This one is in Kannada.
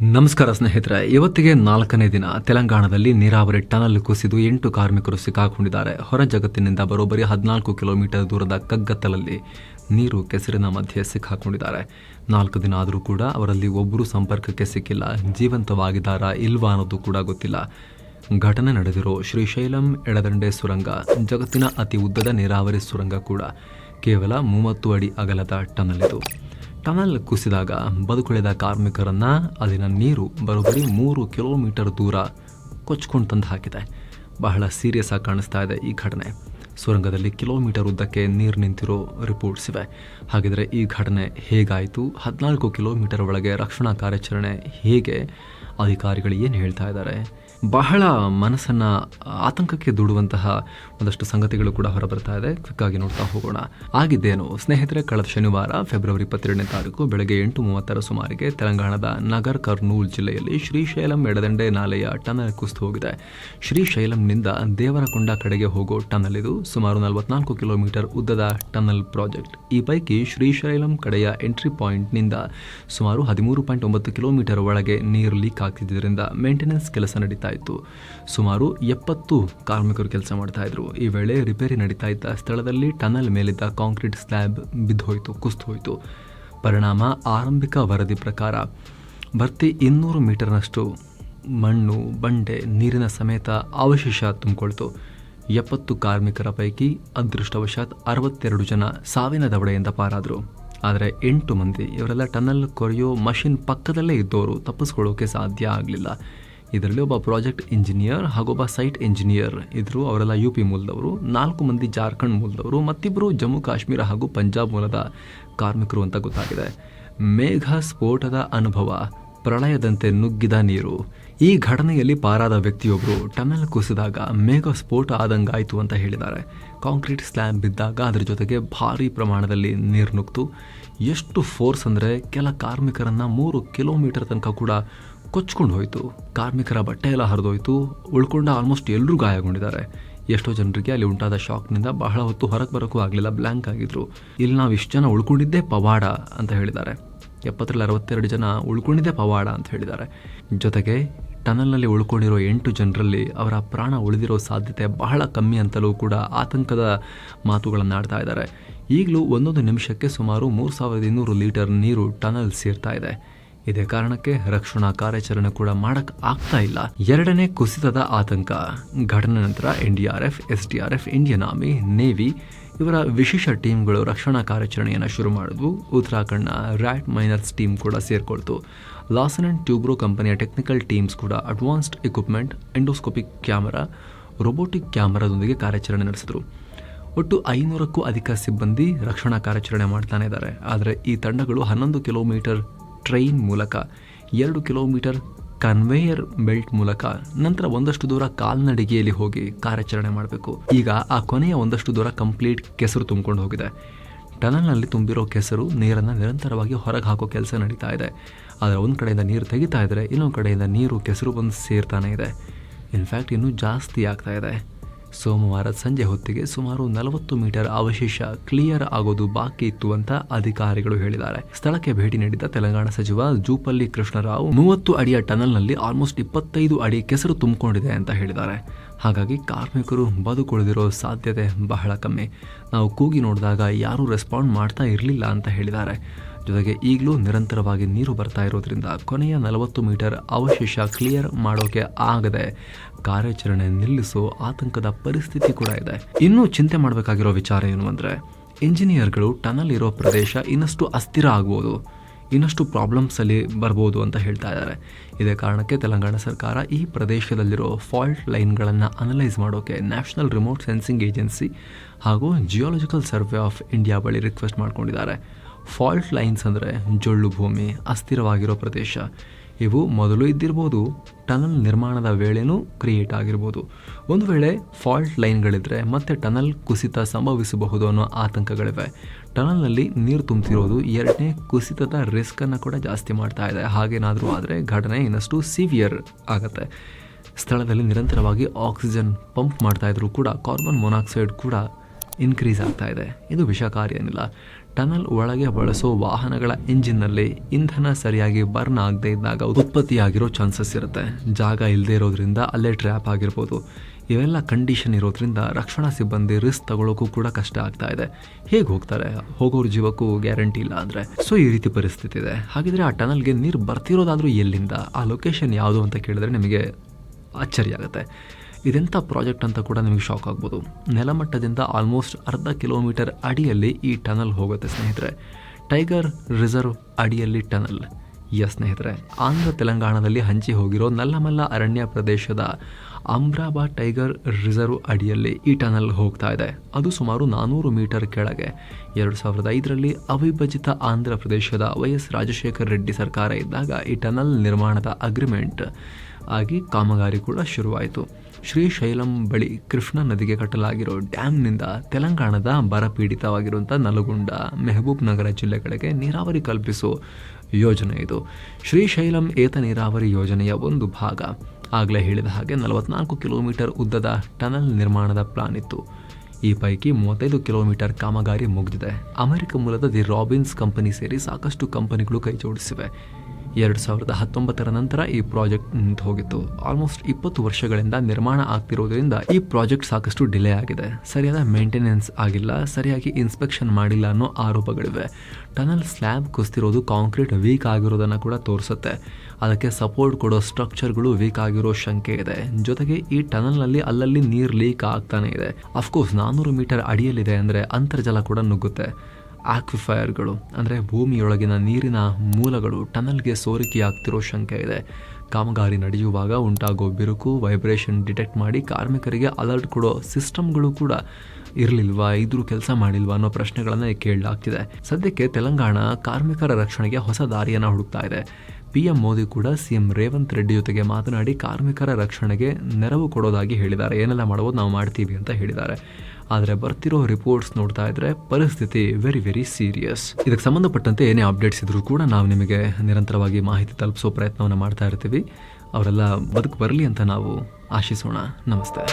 ನಮಸ್ಕಾರ ಸ್ನೇಹಿತರೆ, ಇವತ್ತಿಗೆ ನಾಲ್ಕನೇ ದಿನ ತೆಲಂಗಾಣದಲ್ಲಿ ನೀರಾವರಿ ಟನಲ್ ಕುಸಿದು ಎಂಟು ಕಾರ್ಮಿಕರು ಸಿಕ್ಕಾಕೊಂಡಿದ್ದಾರೆ. ಹೊರ ಜಗತ್ತಿನಿಂದ ಬರೋಬ್ಬರಿ ಹದಿನಾಲ್ಕು ಕಿಲೋಮೀಟರ್ ದೂರದ ಕಗ್ಗತ್ತಲಲ್ಲಿ ನೀರು ಕೆಸರಿನ ಮಧ್ಯೆ ಸಿಕ್ಕಾಕೊಂಡಿದ್ದಾರೆ. ನಾಲ್ಕು ದಿನ ಆದರೂ ಕೂಡ ಅವರಲ್ಲಿ ಒಬ್ಬರು ಸಂಪರ್ಕಕ್ಕೆ ಸಿಕ್ಕಿಲ್ಲ, ಜೀವಂತವಾಗಿದ್ದಾರಾ ಇಲ್ವಾ ಅನ್ನೋದು ಕೂಡ ಗೊತ್ತಿಲ್ಲ. ಘಟನೆ ನಡೆದಿರೋ ಶ್ರೀಶೈಲಂ ಎಡದಂಡೆ ಸುರಂಗ, ಜಗತ್ತಿನ ಅತಿ ಉದ್ದದ ನೀರಾವರಿ ಸುರಂಗ ಕೂಡ ಕೇವಲ ಮೂವತ್ತು ಅಡಿ ಅಗಲದ ಟನಲ್ ಇದು. ಟನಲ್ ಕುಸಿದಾಗ ಬದುಕುಳಿದ ಕಾರ್ಮಿಕರನ್ನ ಅಲ್ಲಿನ ನೀರು ಬರೋಬ್ಬರಿ ಮೂರು ಕಿಲೋಮೀಟರ್ ದೂರ ಕೊಚ್ಕೊಂಡು ತಂದು ಹಾಕಿದೆ. ಬಹಳ ಸೀರಿಯಸ್ ಆಗಿ ಕಾಣಿಸ್ತಾ ಇದೆ ಈ ಘಟನೆ. ಸುರಂಗದಲ್ಲಿ ಕಿಲೋಮೀಟರ್ ಉದ್ದಕ್ಕೆ ನೀರು ನಿಂತಿರೋ ರಿಪೋರ್ಟ್ಸ್ ಇವೆ. ಹಾಗಿದ್ರೆ ಈ ಘಟನೆ ಹೇಗಾಯಿತು? ಹದಿನಾಲ್ಕು ಕಿಲೋಮೀಟರ್ ಒಳಗೆ ರಕ್ಷಣಾ ಕಾರ್ಯಾಚರಣೆ ಹೇಗೆ? ಅಧಿಕಾರಿಗಳು ಏನು ಹೇಳ್ತಾ ಇದ್ದಾರೆ? ಬಹಳ ಮನಸ್ಸನ್ನು ಆತಂಕಕ್ಕೆ ದೂಡುವಂತಹ ಒಂದಷ್ಟು ಸಂಗತಿಗಳು ಕೂಡ ಹೊರಬರ್ತಾ ಇದೆ. ಕ್ವಿಕ್ ಆಗಿ ನೋಡ್ತಾ ಹೋಗೋಣ. ಆಗಿದ್ದೇನು, ಸ್ನೇಹಿತರೆ, ಕಳೆದ ಶನಿವಾರ, ಫೆಬ್ರವರಿ ಇಪ್ಪತ್ತೆರಡನೇ ತಾರೀಕು, ಬೆಳಗ್ಗೆ ಎಂಟು ಮೂವತ್ತರ ಸುಮಾರಿಗೆ ತೆಲಂಗಾಣದ ನಗರ್ ಕರ್ನೂಲ್ ಜಿಲ್ಲೆಯಲ್ಲಿ ಶ್ರೀಶೈಲಂ ಎಡದಂಡೆ ನಾಲೆಯ ಟನಲ್ ಕುಸಿದು ಹೋಗಿದೆ. ಶ್ರೀಶೈಲಂನಿಂದ ದೇವರಕೊಂಡ ಕಡೆಗೆ ಹೋಗೋ ಟನಲ್ ಇದು. ಸುಮಾರು ನಲವತ್ನಾಲ್ಕು ಕಿಲೋಮೀಟರ್ ಉದ್ದದ ಟನಲ್ ಪ್ರಾಜೆಕ್ಟ್. ಈ ಪೈಕಿ ಶ್ರೀಶೈಲಂ ಕಡೆಯ ಎಂಟ್ರಿ ಪಾಯಿಂಟ್ನಿಂದ ಸುಮಾರು ಹದಿಮೂರು ಪಾಯಿಂಟ್ ಒಂಬತ್ತು ಕಿಲೋಮೀಟರ್ ಒಳಗೆ ನೀರು ಲೀಕ್ ಆಗ್ತಿದ್ದರಿಂದ ಮೇಂಟೆನೆನ್ಸ್ ಕೆಲಸ ನಡೀತಾ ಇತ್ತು ಸುಮಾರು ಎಪ್ಪತ್ತು ಕಾರ್ಮಿಕರು ಕೆಲಸ ಮಾಡ್ತಾ ಇದ್ರು. ಈ ವೇಳೆ ರಿಪೇರಿ ನಡೀತಾ ಇದ್ದ ಸ್ಥಳದಲ್ಲಿ ಟನಲ್ ಮೇಲಿದ್ದ ಕಾಂಕ್ರೀಟ್ ಸ್ಲ್ಯಾಬ್ ಬಿದ್ದೋಯ್ತು ಕುಸಿದು ಹೋಯಿತು ಪರಿಣಾಮ ಆರಂಭಿಕ ವರದಿ ಪ್ರಕಾರ ಭರ್ತಿ ಇನ್ನೂರು ಮೀಟರ್ನಷ್ಟು ಮಣ್ಣು, ಬಂಡೆ, ನೀರಿನ ಸಮೇತ ಅವಶೇಷ ತುಂಬಿಕೊಳ್ತು. ಎಪ್ಪತ್ತು ಕಾರ್ಮಿಕರ ಪೈಕಿ ಅದೃಷ್ಟವಶಾತ್ ಅರವತ್ತೆರಡು ಜನ ಸಾವಿನ ದವಡೆಯಿಂದ ಪಾರಾದರು. ಆದರೆ ಎಂಟು ಮಂದಿ, ಇವರೆಲ್ಲ ಟನಲ್ ಕೊರೆಯೋ ಮಷಿನ್ ಪಕ್ಕದಲ್ಲೇ ಇದ್ದವರು ತಪ್ಪಿಸ್ಕೊಳ್ಳೋಕೆ ಸಾಧ್ಯ ಆಗಲಿಲ್ಲ. ಇದರಲ್ಲಿ ಒಬ್ಬ ಪ್ರಾಜೆಕ್ಟ್ ಇಂಜಿನಿಯರ್ ಹಾಗೂ ಒಬ್ಬ ಸೈಟ್ ಇಂಜಿನಿಯರ್ ಇದ್ರು. ಅವರೆಲ್ಲ ಯು ಪಿ ಮೂಲದವರು. ನಾಲ್ಕು ಮಂದಿ ಜಾರ್ಖಂಡ್ ಮೂಲದವರು. ಮತ್ತಿಬ್ಬರು ಜಮ್ಮು, ಕಾಶ್ಮೀರ ಹಾಗೂ ಪಂಜಾಬ್ ಮೂಲದ ಕಾರ್ಮಿಕರು ಅಂತ ಗೊತ್ತಾಗಿದೆ. ಮೇಘ ಸ್ಫೋಟದ ಅನುಭವ. ಪ್ರಳಯದಂತೆ ನುಗ್ಗಿದ ನೀರು. ಈ ಘಟನೆಯಲ್ಲಿ ಪಾರಾದ ವ್ಯಕ್ತಿಯೊಬ್ಬರು ಟನಲ್ ಕುಸಿದಾಗ ಮೇಘ ಸ್ಫೋಟ ಆದಂಗಾಯಿತು ಅಂತ ಹೇಳಿದ್ದಾರೆ. ಕಾಂಕ್ರೀಟ್ ಸ್ಲ್ಯಾಬ್ ಬಿದ್ದಾಗ ಅದರ ಜೊತೆಗೆ ಭಾರಿ ಪ್ರಮಾಣದಲ್ಲಿ ನೀರು ನುಗ್ತು ಎಷ್ಟು ಫೋರ್ಸ್ ಅಂದರೆ ಕೆಲ ಕಾರ್ಮಿಕರನ್ನು ಮೂರು ಕಿಲೋಮೀಟರ್ ತನಕ ಕೂಡ ಕೊಚ್ಕೊಂಡು ಹೋಯಿತು. ಕಾರ್ಮಿಕರ ಬಟ್ಟೆ ಎಲ್ಲ ಹರಿದೋಯ್ತು. ಉಳ್ಕೊಂಡ ಆಲ್ಮೋಸ್ಟ್ ಎಲ್ಲರೂ ಗಾಯಗೊಂಡಿದ್ದಾರೆ. ಎಷ್ಟೋ ಜನರಿಗೆ ಅಲ್ಲಿ ಉಂಟಾದ ಶಾಕ್ನಿಂದ ಬಹಳ ಹೊತ್ತು ಹೊರಗೆ ಬರೋಕ್ಕೂ ಆಗಲಿಲ್ಲ ಬ್ಲ್ಯಾಂಕ್ ಆಗಿದ್ರು. ಇಲ್ಲಿ ನಾವು ಇಷ್ಟು ಜನ ಉಳ್ಕೊಂಡಿದ್ದೇ ಪವಾಡ ಅಂತ ಹೇಳಿದ್ದಾರೆ. ಎಪ್ಪತ್ತರಲ್ಲಿ ಅರವತ್ತೆರಡು ಜನ ಉಳ್ಕೊಂಡಿದ್ದೇ ಪವಾಡ ಅಂತ ಹೇಳಿದ್ದಾರೆ. ಜೊತೆಗೆ ಟನಲ್ನಲ್ಲಿ ಉಳ್ಕೊಂಡಿರೋ ಎಂಟು ಜನರಲ್ಲಿ ಅವರ ಪ್ರಾಣ ಉಳಿದಿರೋ ಸಾಧ್ಯತೆ ಬಹಳ ಕಮ್ಮಿ ಅಂತಲೂ ಕೂಡ ಆತಂಕದ ಮಾತುಗಳನ್ನು ಆಡ್ತಾ ಇದ್ದಾರೆ. ಈಗಲೂ ಒಂದೊಂದು ನಿಮಿಷಕ್ಕೆ ಸುಮಾರು ಮೂರು ಸಾವಿರದ ಇನ್ನೂರು ಲೀಟರ್ ನೀರು ಟನಲ್ ಸೇರ್ತಾ ಇದೆ. ಇದೇ ಕಾರಣಕ್ಕೆ ರಕ್ಷಣಾ ಕಾರ್ಯಾಚರಣೆ ಕೂಡ ಮಾಡಕ್ ಆಗ್ತಾ ಇಲ್ಲ. ಎರಡನೇ ಕುಸಿತದ ಆತಂಕ. ಘಟನೆ ನಂತರ NDRF, SDRF, Indian army, navy ಇವರ ವಿಶೇಷ ಟೀಮ್ಗಳು ರಕ್ಷಣಾ ಕಾರ್ಯಾಚರಣೆಯನ್ನು ಶುರು ಮಾಡಿದ್ವು. ಉತ್ತರಾಖಂಡ್ನ ರ್ಯಾಟ್ ಮೈನರ್ಸ್ ಟೀಮ್ ಕೂಡ ಸೇರ್ಕೊಳ್ತು. ಲಾಸನ್ ಅಂಡ್ ಟ್ಯೂಬ್ರೋ ಕಂಪನಿಯ ಟೆಕ್ನಿಕಲ್ ಟೀಮ್ಸ್ ಕೂಡ advanced equipment endoscopic camera, robotic ಕ್ಯಾಮರಾದೊಂದಿಗೆ ಕಾರ್ಯಾಚರಣೆ ನಡೆಸಿದ್ರು. ಒಟ್ಟು ಐನೂರಕ್ಕೂ ಅಧಿಕ ಸಿಬ್ಬಂದಿ ರಕ್ಷಣಾ ಕಾರ್ಯಾಚರಣೆ ಮಾಡ್ತಾನೆ ಇದ್ದಾರೆ. ಆದರೆ ಈ ತಂಡಗಳು ಹನ್ನೊಂದು ಕಿಲೋಮೀಟರ್ ಟ್ರೈನ್ ಮೂಲಕ, ಎರಡು ಕಿಲೋಮೀಟರ್ ಕನ್ವೇಯರ್ ಬೆಲ್ಟ್ ಮೂಲಕ, ನಂತರ ಒಂದಷ್ಟು ದೂರ ಕಾಲ್ನಡಿಗೆಯಲ್ಲಿ ಹೋಗಿ ಕಾರ್ಯಾಚರಣೆ ಮಾಡಬೇಕು. ಈಗ ಆ ಕೊನೆಯ ಒಂದಷ್ಟು ದೂರ ಕಂಪ್ಲೀಟ್ ಕೆಸರು ತುಂಬಿಕೊಂಡು ಹೋಗಿದೆ. ಟನಲ್ನಲ್ಲಿ ತುಂಬಿರೋ ಕೆಸರು ನೀರನ್ನು ನಿರಂತರವಾಗಿ ಹೊರಗೆ ಹಾಕೋ ಕೆಲಸ ನಡೀತಾ ಇದೆ. ಆದರೆ ಒಂದು ಕಡೆಯಿಂದ ನೀರು ತೆಗಿತಾ ಇದ್ದರೆ ಇನ್ನೊಂದು ಕಡೆಯಿಂದ ನೀರು ಕೆಸರು ಬಂದು ಸೇರ್ತಾನೆ ಇದೆ. ಇನ್ಫ್ಯಾಕ್ಟ್ ಇನ್ನೂ ಜಾಸ್ತಿ ಆಗ್ತಾ ಇದೆ. ಸೋಮವಾರ ಸಂಜೆ ಹೊತ್ತಿಗೆ ಸುಮಾರು ನಲವತ್ತು ಮೀಟರ್ ಅವಶೇಷ ಕ್ಲಿಯರ್ ಆಗೋದು ಬಾಕಿ ಇತ್ತು ಅಂತ ಅಧಿಕಾರಿಗಳು ಹೇಳಿದ್ದಾರೆ. ಸ್ಥಳಕ್ಕೆ ಭೇಟಿ ನೀಡಿದ ತೆಲಂಗಾಣ ಸಚಿವ ಜೂಪಲ್ಲಿ ಕೃಷ್ಣರಾವ್, ಮೂವತ್ತು ಅಡಿಯ ಟನಲ್ನಲ್ಲಿ ಆಲ್ಮೋಸ್ಟ್ ಇಪ್ಪತ್ತೈದು ಅಡಿ ಕೆಸರು ತುಂಬಿಕೊಂಡಿದೆ ಅಂತ ಹೇಳಿದ್ದಾರೆ. ಹಾಗಾಗಿ ಕಾರ್ಮಿಕರು ಬದುಕುಳಿದಿರೋ ಸಾಧ್ಯತೆ ಬಹಳ ಕಮ್ಮಿ. ನಾವು ಕೂಗಿ ನೋಡಿದಾಗ ಯಾರೂ ರೆಸ್ಪಾಂಡ್ ಮಾಡ್ತಾ ಇರಲಿಲ್ಲ ಅಂತ ಹೇಳಿದ್ದಾರೆ. ಜೊತೆಗೆ ಈಗಲೂ ನಿರಂತರವಾಗಿ ನೀರು ಬರ್ತಾ ಇರೋದ್ರಿಂದ ಕೊನೆಯ ನಲವತ್ತು ಮೀಟರ್ ಅವಶೇಷ ಕ್ಲಿಯರ್ ಮಾಡೋಕೆ ಆಗದೆ ಕಾರ್ಯಾಚರಣೆ ನಿಲ್ಲಿಸೋ ಆತಂಕದ ಪರಿಸ್ಥಿತಿ ಕೂಡ ಇದೆ. ಇನ್ನೂ ಚಿಂತೆ ಮಾಡಬೇಕಾಗಿರೋ ವಿಚಾರ ಏನು ಅಂದರೆ ಇಂಜಿನಿಯರ್ಗಳು ಟನಲ್ ಇರೋ ಪ್ರದೇಶ ಇನ್ನಷ್ಟು ಅಸ್ಥಿರ ಆಗ್ಬೋದು, ಇನ್ನಷ್ಟು ಪ್ರಾಬ್ಲಮ್ಸಲ್ಲಿ ಬರ್ಬೋದು ಅಂತ ಹೇಳ್ತಾ ಇದ್ದಾರೆ. ಇದೇ ಕಾರಣಕ್ಕೆ ತೆಲಂಗಾಣ ಸರ್ಕಾರ ಈ ಪ್ರದೇಶದಲ್ಲಿರೋ ಫಾಲ್ಟ್ ಲೈನ್ಗಳನ್ನು ಅನಲೈಸ್ ಮಾಡೋಕೆ ನ್ಯಾಷನಲ್ ರಿಮೋಟ್ ಸೆನ್ಸಿಂಗ್ ಏಜೆನ್ಸಿ ಹಾಗೂ ಜಿಯೋಲಜಿಕಲ್ ಸರ್ವೆ ಆಫ್ ಇಂಡಿಯಾ ಬಳಿ ರಿಕ್ವೆಸ್ಟ್ ಮಾಡ್ಕೊಂಡಿದ್ದಾರೆ. ಫಾಲ್ಟ್ ಲೈನ್ಸ್ ಅಂದರೆ ಜೊಳ್ಳು ಭೂಮಿ, ಅಸ್ಥಿರವಾಗಿರೋ ಪ್ರದೇಶ. ಇವು ಮೊದಲು ಇದ್ದಿರ್ಬೋದು, ಟನಲ್ ನಿರ್ಮಾಣದ ವೇಳೆನೂ ಕ್ರಿಯೇಟ್ ಆಗಿರ್ಬೋದು. ಒಂದು ವೇಳೆ ಫಾಲ್ಟ್ ಲೈನ್ಗಳಿದ್ದರೆ ಮತ್ತೆ ಟನಲ್ ಕುಸಿತ ಸಂಭವಿಸಬಹುದು ಅನ್ನೋ ಆತಂಕಗಳಿವೆ. ಟನಲ್ನಲ್ಲಿ ನೀರು ತುಂಬ್ತಿರೋದು ಎರಡನೇ ಕುಸಿತದ ರಿಸ್ಕನ್ನು ಕೂಡ ಜಾಸ್ತಿ ಮಾಡ್ತಾ ಇದೆ. ಹಾಗೇನಾದರೂ ಆದರೆ ಘಟನೆ ಇನ್ನಷ್ಟು ಸಿವಿಯರ್ ಆಗುತ್ತೆ. ಸ್ಥಳದಲ್ಲಿ ನಿರಂತರವಾಗಿ ಆಕ್ಸಿಜನ್ ಪಂಪ್ ಮಾಡ್ತಾ ಇದ್ರು ಕೂಡ, ಕಾರ್ಬನ್ ಮೊನಾಕ್ಸೈಡ್ ಕೂಡ ಇನ್ಕ್ರೀಸ್ ಆಗ್ತಾ ಇದೆ. ಇದು ವಿಷಕಾರಿ ಏನಿಲ್ಲ. ಟನಲ್ ಒಳಗೆ ಬಳಸೋ ವಾಹನಗಳ ಇಂಜಿನ್ನಲ್ಲಿ ಇಂಧನ ಸರಿಯಾಗಿ ಬರ್ನ್ ಆಗದೆ ಇದ್ದಾಗ ಉತ್ಪತ್ತಿಯಾಗಿರೋ ಚಾನ್ಸಸ್ ಇರುತ್ತೆ. ಜಾಗ ಇಲ್ಲದೆ ಇರೋದ್ರಿಂದ ಅಲ್ಲೇ ಟ್ರ್ಯಾಪ್ ಆಗಿರ್ಬೋದು. ಇವೆಲ್ಲ ಕಂಡೀಷನ್ ಇರೋದ್ರಿಂದ ರಕ್ಷಣಾ ಸಿಬ್ಬಂದಿ ರಿಸ್ಕ್ ತಗೊಳ್ಳೋಕ್ಕೂ ಕೂಡ ಕಷ್ಟ ಆಗ್ತಾ ಇದೆ. ಹೇಗೆ ಹೋಗ್ತಾರೆ? ಹೋಗೋರ ಜೀವಕ್ಕೂ ಗ್ಯಾರಂಟಿ ಇಲ್ಲ ಅಂದರೆ. ಸೊ ಈ ರೀತಿ ಪರಿಸ್ಥಿತಿ ಇದೆ. ಹಾಗಿದ್ರೆ ಆ ಟನಲ್ಗೆ ನೀರು ಬರ್ತಿರೋದಾದರೂ ಎಲ್ಲಿಂದ? ಆ ಲೊಕೇಶನ್ ಯಾವುದು ಅಂತ ಕೇಳಿದ್ರೆ ನಿಮಗೆ ಆಶ್ಚರ್ಯ ಆಗುತ್ತೆ. ಇದೆಂಥ ಪ್ರಾಜೆಕ್ಟ್ ಅಂತ ಕೂಡ ನಿಮಗೆ ಶಾಕ್ ಆಗ್ಬೋದು. ನೆಲಮಟ್ಟದಿಂದ ಆಲ್ಮೋಸ್ಟ್ ಅರ್ಧ ಕಿಲೋಮೀಟರ್ ಅಡಿಯಲ್ಲಿ ಈ ಟನಲ್ ಹೋಗುತ್ತೆ ಸ್ನೇಹಿತರೆ. ಟೈಗರ್ ರಿಸರ್ವ್ ಅಡಿಯಲ್ಲಿ ಟನಲ್ ಎಸ್ ಸ್ನೇಹಿತರೆ, ಆಂಧ್ರ ತೆಲಂಗಾಣದಲ್ಲಿ ಹಂಚಿ ಹೋಗಿರೋ ನಲ್ಲಮಲ್ಲ ಅರಣ್ಯ ಪ್ರದೇಶದ ಅಮ್ರಾಬಾ ಟೈಗರ್ ರಿಸರ್ವ್ ಅಡಿಯಲ್ಲಿ ಈ ಟನಲ್ ಹೋಗ್ತಾ ಇದೆ. ಅದು ಸುಮಾರು ನಾನೂರು ಮೀಟರ್ ಕೆಳಗೆ. ಎರಡು ಸಾವಿರದ ಐದರಲ್ಲಿ ಅವಿಭಜಿತ ಆಂಧ್ರ ಪ್ರದೇಶದ ವೈ ಎಸ್ ರಾಜಶೇಖರ ರೆಡ್ಡಿ ಸರ್ಕಾರ ಇದ್ದಾಗ ಈ ಟನಲ್ ನಿರ್ಮಾಣದ ಅಗ್ರಿಮೆಂಟ್ ಆಗಿ ಕಾಮಗಾರಿ ಕೂಡ ಶುರುವಾಯಿತು. ಶ್ರೀಶೈಲಂ ಬಳಿ ಕೃಷ್ಣಾ ನದಿಗೆ ಕಟ್ಟಲಾಗಿರೋ ಡ್ಯಾಮ್ನಿಂದ ತೆಲಂಗಾಣದ ಬರ ಪೀಡಿತವಾಗಿರುವಂಥ ನಲಗುಂಡ, ಮೆಹಬೂಬ್ ನಗರ ಜಿಲ್ಲೆಗಳಿಗೆ ನೀರಾವರಿ ಕಲ್ಪಿಸೋ ಯೋಜನೆ ಇದು. ಶ್ರೀಶೈಲಂ ಏತ ನೀರಾವರಿ ಯೋಜನೆಯ ಒಂದು ಭಾಗ. ಆಗಲೇ ಹೇಳಿದ ಹಾಗೆ ನಲವತ್ನಾಲ್ಕು ಕಿಲೋಮೀಟರ್ ಉದ್ದದ ಟನಲ್ ನಿರ್ಮಾಣದ ಪ್ಲಾನ್ ಇತ್ತು ಈ ಪೈಕಿ ಮೂವತ್ತೈದು ಕಿಲೋಮೀಟರ್ ಕಾಮಗಾರಿ ಮುಗಿದಿದೆ. ಅಮೆರಿಕ ಮೂಲದ ದಿ ರಾಬಿನ್ಸ್ ಕಂಪನಿ ಸೇರಿ ಸಾಕಷ್ಟು ಕಂಪನಿಗಳು ಕೈ ಜೋಡಿಸಿವೆ ಎರಡು ಸಾವಿರದ ಹತ್ತೊಂಬತ್ತರ ನಂತರ ಈ ಪ್ರಾಜೆಕ್ಟ್ ನಿಂತು ಹೋಗಿತ್ತು. ಆಲ್ಮೋಸ್ಟ್ ಇಪ್ಪತ್ತು ವರ್ಷಗಳಿಂದ ನಿರ್ಮಾಣ ಆಗ್ತಿರೋದ್ರಿಂದ ಈ ಪ್ರಾಜೆಕ್ಟ್ ಸಾಕಷ್ಟು ಡಿಲೇ ಆಗಿದೆ. ಸರಿಯಾದ ಮೇಂಟೆನೆನ್ಸ್ ಆಗಿಲ್ಲ, ಸರಿಯಾಗಿ ಇನ್ಸ್ಪೆಕ್ಷನ್ ಮಾಡಿಲ್ಲ ಅನ್ನೋ ಆರೋಪಗಳಿವೆ. ಟನಲ್ ಸ್ಲ್ಯಾಬ್ ಕುಸ್ತಿರೋದು ಕಾಂಕ್ರೀಟ್ ವೀಕ್ ಆಗಿರೋದನ್ನು ಕೂಡ ತೋರಿಸುತ್ತೆ. ಅದಕ್ಕೆ ಸಪೋರ್ಟ್ ಕೊಡೋ ಸ್ಟ್ರಕ್ಚರ್ಗಳು ವೀಕ್ ಆಗಿರೋ ಶಂಕೆ ಇದೆ. ಜೊತೆಗೆ ಈ ಟನಲ್ನಲ್ಲಿ ಅಲ್ಲಲ್ಲಿ ನೀರು ಲೀಕ್ ಆಗ್ತಾನೆ ಇದೆ. ಅಫ್ಕೋರ್ಸ್ ನಾನ್ನೂರು ಮೀಟರ್ ಅಡಿಯಲ್ಲಿದೆ ಅಂದರೆ ಅಂತರ್ಜಲ ಕೂಡ ನುಗ್ಗುತ್ತೆ. ಆಕ್ವಿಫೈರ್ಗಳು ಅಂದರೆ ಭೂಮಿಯೊಳಗಿನ ನೀರಿನ ಮೂಲಗಳು ಟನಲ್ಗೆ ಸೋರಿಕೆಯಾಗ್ತಿರೋ ಶಂಕೆ ಇದೆ. ಕಾಮಗಾರಿ ನಡೆಯುವಾಗ ಉಂಟಾಗೋ ಬಿರುಕು, ವೈಬ್ರೇಷನ್ ಡಿಟೆಕ್ಟ್ ಮಾಡಿ ಕಾರ್ಮಿಕರಿಗೆ ಅಲರ್ಟ್ ಕೊಡೋ ಸಿಸ್ಟಮ್ಗಳು ಕೂಡ ಇರಲಿಲ್ವಾ, ಇದ್ರೂ ಕೆಲಸ ಮಾಡಿಲ್ವಾ ಅನ್ನೋ ಪ್ರಶ್ನೆಗಳನ್ನು ಕೇಳಲಾಗ್ತಿದೆ. ಸದ್ಯಕ್ಕೆ ತೆಲಂಗಾಣ ಕಾರ್ಮಿಕರ ರಕ್ಷಣೆಗೆ ಹೊಸ ದಾರಿಯನ್ನು ಹುಡುಕ್ತಾ ಇದೆ. ಪಿ ಎಂ ಮೋದಿ ಕೂಡ ಸಿ ಎಂ ರೇವಂತ್ ರೆಡ್ಡಿ ಜೊತೆಗೆ ಮಾತನಾಡಿ, ಕಾರ್ಮಿಕರ ರಕ್ಷಣೆಗೆ ನೆರವು ಕೊಡೋದಾಗಿ ಹೇಳಿದ್ದಾರೆ. ಏನೆಲ್ಲ ಮಾಡ್ಬೋದು ನಾವು ಮಾಡ್ತೀವಿ ಅಂತ ಹೇಳಿದ್ದಾರೆ. ಆದರೆ ಬರ್ತಿರೋ ರಿಪೋರ್ಟ್ಸ್ ನೋಡ್ತಾ ಇದ್ರೆ ಪರಿಸ್ಥಿತಿ ವೆರಿ ವೆರಿ ಸೀರಿಯಸ್ ಇದಕ್ಕೆ ಸಂಬಂಧಪಟ್ಟಂತೆ ಏನೇ ಅಪ್ಡೇಟ್ಸ್ ಇದ್ರೂ ಕೂಡ ನಾವು ನಿಮಗೆ ನಿರಂತರವಾಗಿ ಮಾಹಿತಿ ತಲುಪಿಸೋ ಪ್ರಯತ್ನವನ್ನು ಮಾಡ್ತಾ ಇರ್ತೀವಿ. ಅವರೆಲ್ಲ ಬದುಕು ಬರಲಿ ಅಂತ ನಾವು ಆಶಿಸೋಣ. ನಮಸ್ತೆ.